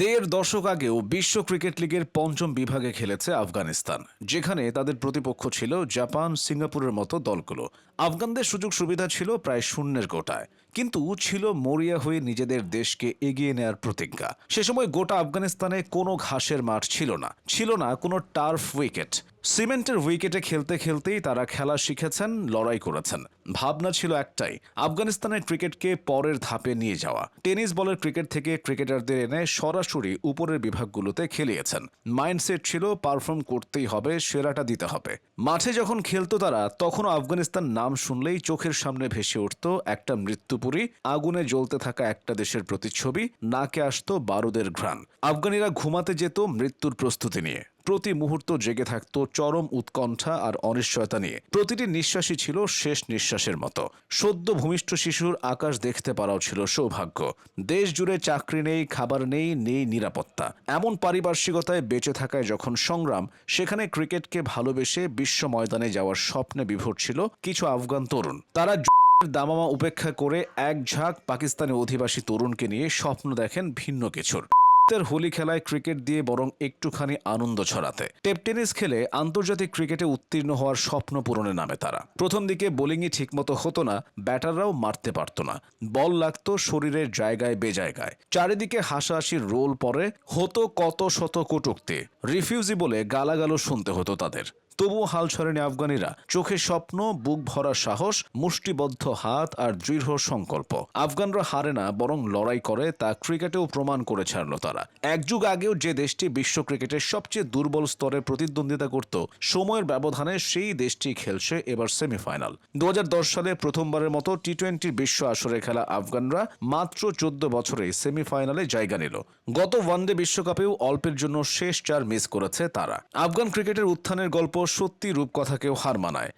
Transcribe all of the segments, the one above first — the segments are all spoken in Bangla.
দেড় দশক আগেও বিশ্ব ক্রিকেট লিগের পঞ্চম বিভাগে খেলেছে আফগানিস্তান, যেখানে তাদের প্রতিপক্ষ ছিল জাপান, সিঙ্গাপুরের মতো দলগুলো। আফগানদের সুযোগ সুবিধা ছিল প্রায় শূন্যের গোটায়, কিন্তু ছিল মরিয়া হয়ে নিজেদের দেশকে এগিয়ে নেয়ার প্রতিজ্ঞা। সে সময় গোটা আফগানিস্তানে কোনো ঘাসের মাঠ ছিল না ছিল না কোনো টার্ফ উইকেট। সিমেন্টের উইকেটে খেলতে খেলতেই তারা খেলা শিখেছেন, লড়াই করেছেন। ভাবনা ছিল একটাই, আফগানিস্তানের ক্রিকেটকে পরের ধাপে নিয়ে যাওয়া। টেনিস বলের ক্রিকেট থেকে ক্রিকেটারদের এনে সরাসরি উপরের বিভাগগুলোতে খেলিয়েছেন। মাইন্ডসেট ছিল, পারফর্ম করতেই হবে, সেরাটা দিতে হবে। মাঠে যখন খেলতো তারা তখন আফগানিস্তান নাম শুনলেই চোখের সামনে ভেসে উঠত একটা মৃত্যুপুরী, আগুনে জ্বলতে থাকা একটা দেশের প্রতিচ্ছবি, নাকে আসতো বারুদের ঘ্রাণ। আফগানিরা ঘুমাতে যেত মৃত্যুর প্রস্তুতি নিয়ে। প্রতি মুহূর্ত জেগে থাকতো চরম উৎকণ্ঠা আর অনিশ্চয়তা নিয়ে। প্রতিটি নিঃশ্বাসই ছিল শেষ নিঃশ্বাসের মতো। সদ্য ভূমিষ্ঠ শিশুর আকাশ দেখতে পারাও ছিল সৌভাগ্য। দেশ জুড়ে চাকরি নেই, খাবার নেই নেই নিরাপত্তা। এমন পারিপার্শ্বিকতায় বেঁচে থাকায় যখন সংগ্রাম, সেখানে ক্রিকেটকে ভালোবেসে বিশ্ব ময়দানে যাওয়ার স্বপ্নে বিভোর ছিল কিছু আফগান তরুণ। তারা দামামা উপেক্ষা করে এক ঝাঁক পাকিস্তানি অধিবাসী তরুণকে নিয়ে স্বপ্ন দেখেন ভিন্ন কিছুর। ভারতের হোলি খেলায় ক্রিকেট দিয়ে বরং একটুখানি আনন্দ ছড়াতে। টেপ টেনিস খেলে আন্তর্জাতিক ক্রিকেটে উত্তীর্ণ হওয়ার স্বপ্ন পূরণে নামে তারা। প্রথম দিকে বোলিংই ঠিকমতো হতো না, ব্যাটাররাও মারতে পারত না। বল লাগত শরীরের জায়গায় বেজায়গায়। চারিদিকে হাসাহাসির রোল পরে হতো কত শত কটুক্তি। রিফিউজি বলে গালাগালো শুনতে হতো তাদের। তবুও হাল ছাড়েনি আফগানিরা। চোখে স্বপ্ন, বুক ভরা সাহস, মুষ্টিবদ্ধ হাত আর দৃঢ় সংকল্প। আফগানরা হারে না, বরং লড়াই করে, তা ক্রিকেটেও প্রমাণ করে ছাড়ল তারা। এক যুগ আগেও যে দেশটি বিশ্ব ক্রিকেটের সবচেয়ে দুর্বল স্তরে প্রতিদ্বন্দ্বিতা করত, সময়ের ব্যবধানে সেই দেশটি খেলছে এবার সেমিফাইনাল। দু হাজার দশ সালে প্রথমবারের মতো টি টোয়েন্টির বিশ্ব আসরে খেলা আফগানরা মাত্র চোদ্দ বছরেই সেমিফাইনালে জায়গা নিল। গত ওয়ানডে বিশ্বকাপেও অল্পের জন্য শেষ চার মিস করেছে তারা। আফগান ক্রিকেটের উত্থানের গল্প সত্যি রূপকথাকেও হার মানায়।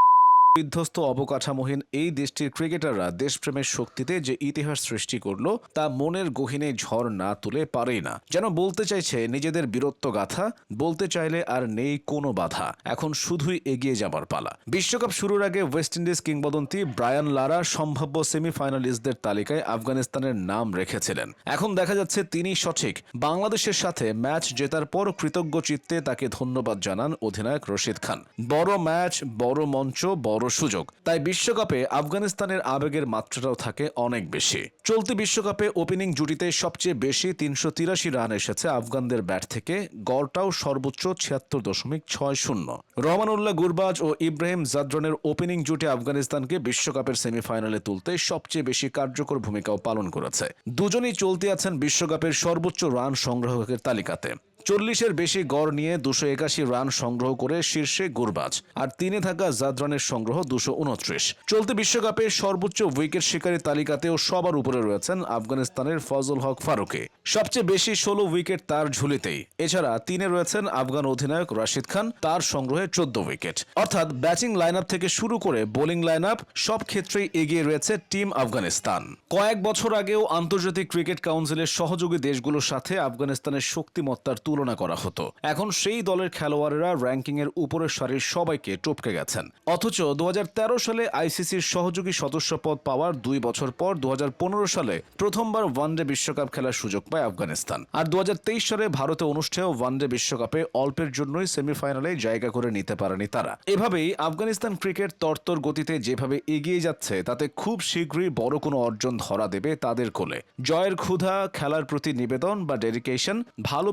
বিধ্বস্ত অবকাঠামোহীন এই দেশটির ক্রিকেটাররা দেশপ্রেমের শক্তিতে যে ইতিহাস সৃষ্টি করল, তা মনের গহিনে ঝড় না তুলে পারেই না। যেন বলতে চাইছে, নিজেদের বীরত্ব গাথা, বলতে চাইলে আর নেই কোনো বাধা। এখন শুধুই এগিয়ে যাবার পালা। বিশ্বকাপ শুরুর আগে ওয়েস্ট ইন্ডিজ কিংবদন্তি ব্রায়ান লারা সম্ভাব্য সেমিফাইনালিস্টদের তালিকায় আফগানিস্তানের নাম রেখেছিলেন। এখন দেখা যাচ্ছে তিনি সঠিক। বাংলাদেশের সাথে ম্যাচ জেতার পর কৃতজ্ঞ চিত্তে তাকে ধন্যবাদ জানান অধিনায়ক রশিদ খান। বড় ম্যাচ, বড় মঞ্চ, বড় সুযোগ। তাই বিশ্বকাপে আফগানিস্তানের আবেগের মাত্রাটাও থাকে অনেক বেশি। চলতি বিশ্বকাপে ওপেনিং জুটিতে সবচেয়ে বেশি তিনশো তিরাশি রান এসেছে আফগানদের ব্যাট থেকে। গড়টাও সর্বোচ্চ ছিয়াত্তর দশমিক ছয় শূন্য। রহমানুল্লাহ গুরবাজ ও ইব্রাহিম জাদ্রনের ওপেনিং জুটি আফগানিস্তানকে বিশ্বকাপের সেমিফাইনালে তুলতে সবচেয়ে বেশি কার্যকর ভূমিকাও পালন করেছে। দুজনই চলতে আছেন বিশ্বকাপের সর্বোচ্চ রান সংগ্রাহকের তালিকাতে। চল্লিশের বেশি গড় নিয়ে দুশো একাশি রান সংগ্রহ করে শীর্ষে গুরবাজ, আর তিনে থাকা জাদরানের সংগ্রহ দুশো উনত্রিশ। চলতি বিশ্বকাপে সর্বোচ্চ উইকেট শিকারী তালিকাতেও সবার উপরে রয়েছেন আফগানিস্তানের ফজল হক ফারুকে। সবচেয়ে বেশি ষোলো উইকেট তার ঝুলিতেই। এছাড়া তিনে রয়েছেন আফগান অধিনায়ক রাশিদ খান, তার সংগ্রহে চোদ্দ উইকেট। অর্থাৎ ব্যাটিং লাইন থেকে শুরু করে বোলিং লাইন সব ক্ষেত্রেই এগিয়ে রয়েছে টিম আফগানিস্তান। কয়েক বছর আগেও আন্তর্জাতিক ক্রিকেট কাউন্সিলের সহযোগী দেশগুলোর সাথে আফগানিস্তানের শক্তিমত্তার তুলনা করা হতো। এখন সেই দলের খেলোয়াড়েরা র্যাঙ্কিং এর উপরের সারির সবাইকে টপকে গেছেন। অথচ দু হাজার তেরো সালে আইসিসির সহযোগী সদস্য পদ পাওয়ার দুই বছর পর দু হাজার পনেরো সালে প্রথমবার ওয়ানডে বিশ্বকাপ খেলার সুযোগ পায় আফগানিস্তান। আর দু হাজার তেইশ সালে ভারতে অনুষ্ঠেয় ওয়ানডে বিশ্বকাপে অল্পের জন্যই সেমিফাইনালে জায়গা করে নিতে পারেনি তারা। এভাবেই আফগানিস্তান ক্রিকেট তরতর গতিতে যেভাবে এগিয়ে যাচ্ছে, তাতে খুব শীঘ্রই বড় কোনো অর্জন ধরা দেবে তাদের কোলে। জয়ের ক্ষুধা, খেলার প্রতি নিবেদন বা ডেডিকেশন, ভালো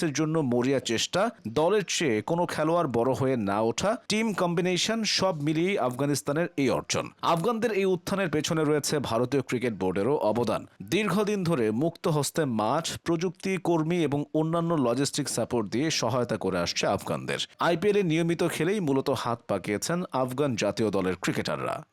পারফরমেন্সের জন্য মরিয়া চেষ্টা। দলের চেয়ে কোনো খেলোয়াড় বড় হয়ে না ওঠা। টিম কম্বিনেশন সব মিলিয়ে আফগানিস্তানের এই অর্জন। আফগানদের এই উত্থানের পেছনে রয়েছে ভারতীয় ক্রিকেট বোর্ডেরও অবদান। দীর্ঘদিন ধরে মুক্ত হস্তে মাঠ, প্রযুক্তি, কর্মী এবং অন্যান্য লজিস্টিক সাপোর্ট দিয়ে সহায়তা করে আসছে আফগানদের। আইপিএলে নিয়মিত খেলেই মূলত হাত পাকিয়েছেন আফগান জাতীয় দলের ক্রিকেটাররা।